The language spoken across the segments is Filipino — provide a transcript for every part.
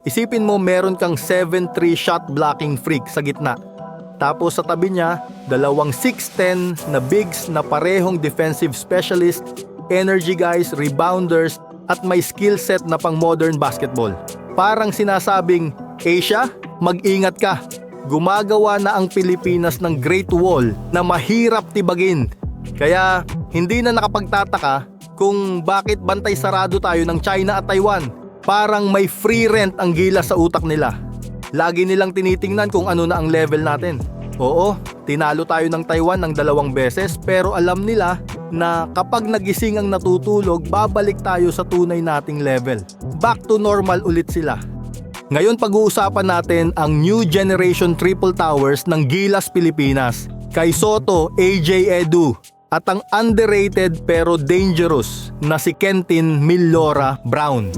Isipin mo meron kang 7-3 shot blocking freak sa gitna. Tapos sa tabi niya, dalawang 6'10 na bigs na parehong defensive specialist, energy guys, rebounders, at may skill set na pang modern basketball. Parang sinasabing, Asia, mag-ingat ka. Gumagawa na ang Pilipinas ng Great Wall na mahirap tibagin. Kaya hindi na nakapagtataka kung bakit bantay sarado tayo ng China at Taiwan. Parang may free rent ang gila sa utak nila. Lagi nilang tinitingnan kung ano na ang level natin. Oo, tinalo tayo ng Taiwan ng dalawang beses pero alam nila na kapag nagising ang natutulog, babalik tayo sa tunay nating level. Back to normal ulit sila. Ngayon pag-uusapan natin ang new generation triple towers ng Gilas Pilipinas. Kay Soto, AJ Edu, at ang underrated pero dangerous na si Kentin Millora Brown.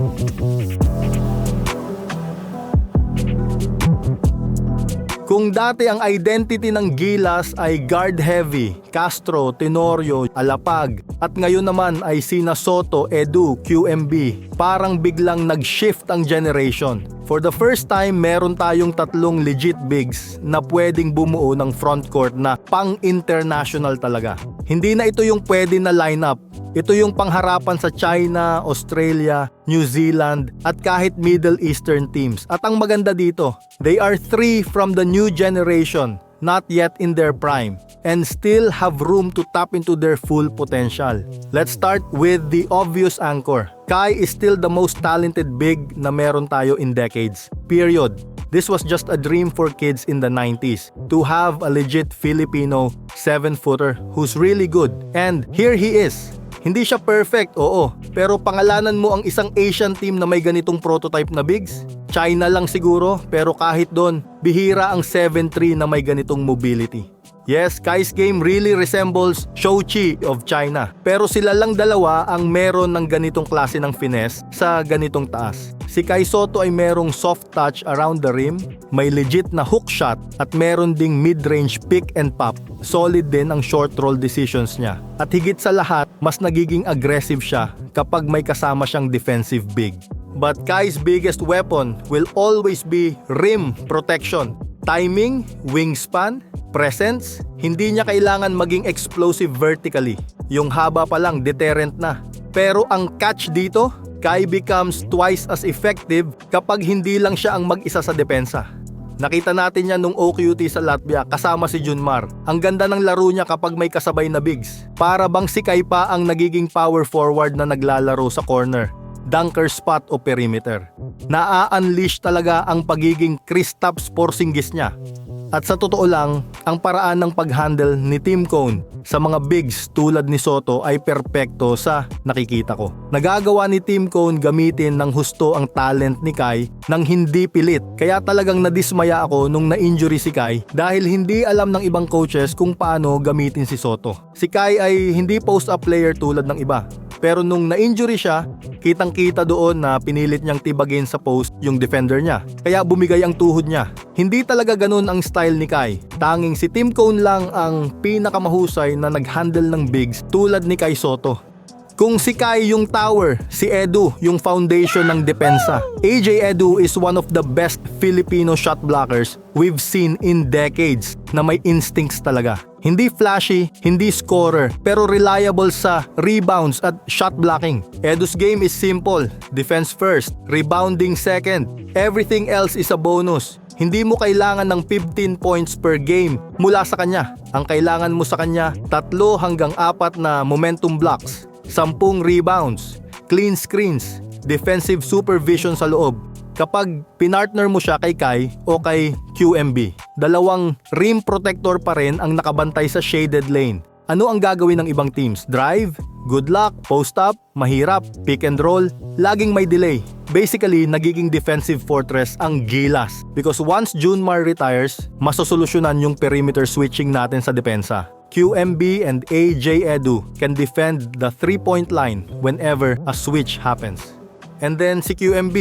Kung dati ang identity ng Gilas ay guard heavy, Castro, Tenorio, Alapag, at ngayon naman ay sina Soto, Edu, QMB, parang biglang nag-shift ang generation. For the first time, meron tayong tatlong legit bigs na pwedeng bumuo ng frontcourt na pang-international talaga. Hindi na ito yung pwede na lineup. Ito yung pangharapan sa China, Australia, New Zealand, at kahit Middle Eastern teams. At ang maganda dito, they are three from the new generation, not yet in their prime, and still have room to tap into their full potential. Let's start with the obvious anchor. Kai is still the most talented big na meron tayo in decades. Period. This was just a dream for kids in the 90s to have a legit Filipino 7-footer who's really good. And here he is. Hindi siya perfect, oo. Pero pangalanan mo ang isang Asian team na may ganitong prototype na bigs? China lang siguro, pero kahit doon, bihira ang 7-3 na may ganitong mobility. Yes, Kai's game really resembles Shouchi of China. Pero sila lang dalawa ang meron ng ganitong klase ng finesse sa ganitong taas. Si Kai Soto ay merong soft touch around the rim, may legit na hook shot at meron ding mid-range pick and pop. Solid din ang short roll decisions niya. At higit sa lahat, mas nagiging aggressive siya kapag may kasama siyang defensive big. But Kai's biggest weapon will always be rim protection. Timing, wingspan, presence, hindi niya kailangan maging explosive vertically. Yung haba pa lang deterrent na. Pero ang catch dito, Kai becomes twice as effective kapag hindi lang siya ang mag-isa sa depensa. Nakita natin yan nung OQT sa Latvia kasama si Junmar. Ang ganda ng laro niya kapag may kasabay na bigs. Para bang si Kai pa ang nagiging power forward na naglalaro sa corner dunker spot o perimeter. Naa-unleash talaga ang pagiging Kristaps Porzingis niya. At sa totoo lang, ang paraan ng pag-handle ni Tim Cone sa mga bigs tulad ni Soto ay perpekto sa nakikita ko. Nagagawa ni Tim Cone gamitin ng husto ang talent ni Kai nang hindi pilit. Kaya talagang nadismaya ako nung na-injury si Kai dahil hindi alam ng ibang coaches kung paano gamitin si Soto. Si Kai ay hindi post-up player tulad ng iba. Pero nung na-injury siya, kitang-kita doon na pinilit niyang tibagin sa post yung defender niya. Kaya bumigay ang tuhod niya. Hindi talaga ganun ang style ni Kai. Tanging si Tim Cone lang ang pinakamahusay na nag-handle ng bigs tulad ni Kai Soto. Kung si Kai yung tower, si Edu yung foundation ng depensa. AJ Edu is one of the best Filipino shot blockers we've seen in decades na may instincts talaga. Hindi flashy, hindi scorer, pero reliable sa rebounds at shot blocking. Edu's game is simple. Defense first, rebounding second. Everything else is a bonus. Hindi mo kailangan ng 15 points per game mula sa kanya. Ang kailangan mo sa kanya, tatlo hanggang apat na momentum blocks, 10 rebounds, clean screens, defensive supervision sa loob. Kapag pinartner mo siya kay Kai o kay QMB, dalawang rim protector pa rin ang nakabantay sa shaded lane. Ano ang gagawin ng ibang teams? Drive? Good luck, post up, mahirap, pick and roll, laging may delay. Basically, nagiging defensive fortress ang Gilas. Because once Junmar retires, masosolusyonan yung perimeter switching natin sa depensa. QMB and AJ Edu can defend the three-point line whenever a switch happens. And then si QMB,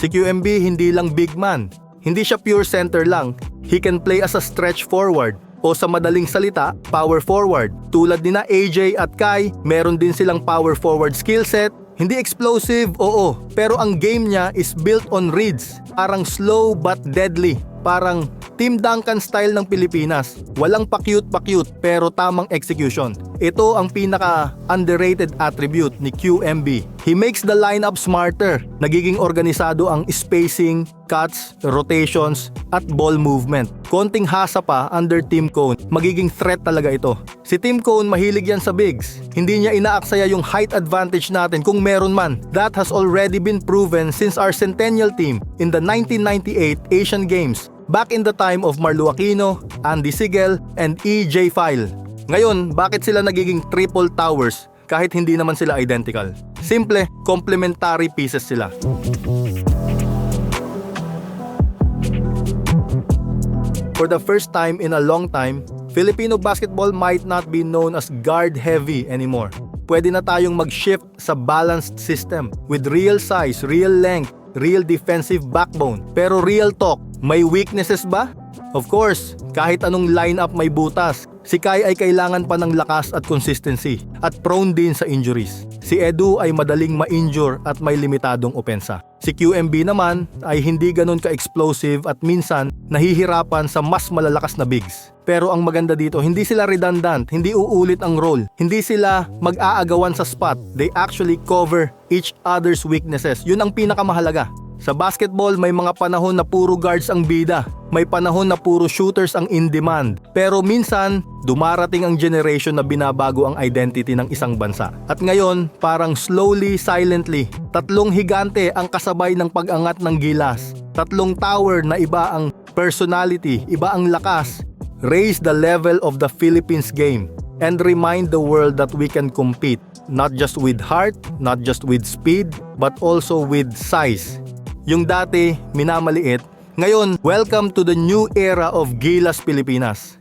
si QMB hindi lang big man. Hindi siya pure center lang. He can play as a stretch forward o sa madaling salita, power forward. Tulad ni na AJ at Kai, meron din silang power forward skill set. Hindi explosive, oo, Pero ang game niya is built on reads. Parang slow but deadly. Parang Team Duncan style ng Pilipinas. Walang pa-cute-pa-cute pero tamang execution. Ito ang pinaka underrated attribute ni QMB. He makes the lineup smarter. Nagiging organisado ang spacing, cuts, rotations, at ball movement. Konting hasa pa under Team Cone, magiging threat talaga ito. Si Team Cone mahilig yan sa bigs. Hindi niya inaaksaya yung height advantage natin kung meron man. That has already been proven since our Centennial team in the 1998 Asian Games back in the time of Marlo Aquino, Andy Sigel, and EJ File. Ngayon, bakit sila nagiging triple towers kahit hindi naman sila identical? Simple, complementary pieces sila. For the first time in a long time, Filipino basketball might not be known as guard heavy anymore. Pwede na tayong mag-shift sa balanced system with real size, real length, real defensive backbone. Pero real talk, may weaknesses ba? Of course, kahit anong lineup may butas, si Kai ay kailangan pa ng lakas at consistency at prone din sa injuries. Si Edu ay madaling ma-injure at may limitadong opensa. Si QMB naman ay hindi ganun ka-explosive at minsan nahihirapan sa mas malalakas na bigs. Pero ang maganda dito, hindi sila redundant, hindi uulit ang role, hindi sila mag-aagawan sa spot. They actually cover each other's weaknesses. Yun ang pinakamahalaga. Sa basketball, may mga panahon na puro guards ang bida. May panahon na puro shooters ang in demand. Pero minsan, dumarating ang generation na binabago ang identity ng isang bansa. At ngayon, parang slowly, silently, tatlong higante ang kasabay ng pag-angat ng gilas. Tatlong tower na iba ang personality, iba ang lakas. Raise the level of the Philippines game and remind the world that we can compete not just with heart, not just with speed, but also with size. Yung dati, minamaliit. Ngayon, welcome to the new era of Gilas Pilipinas.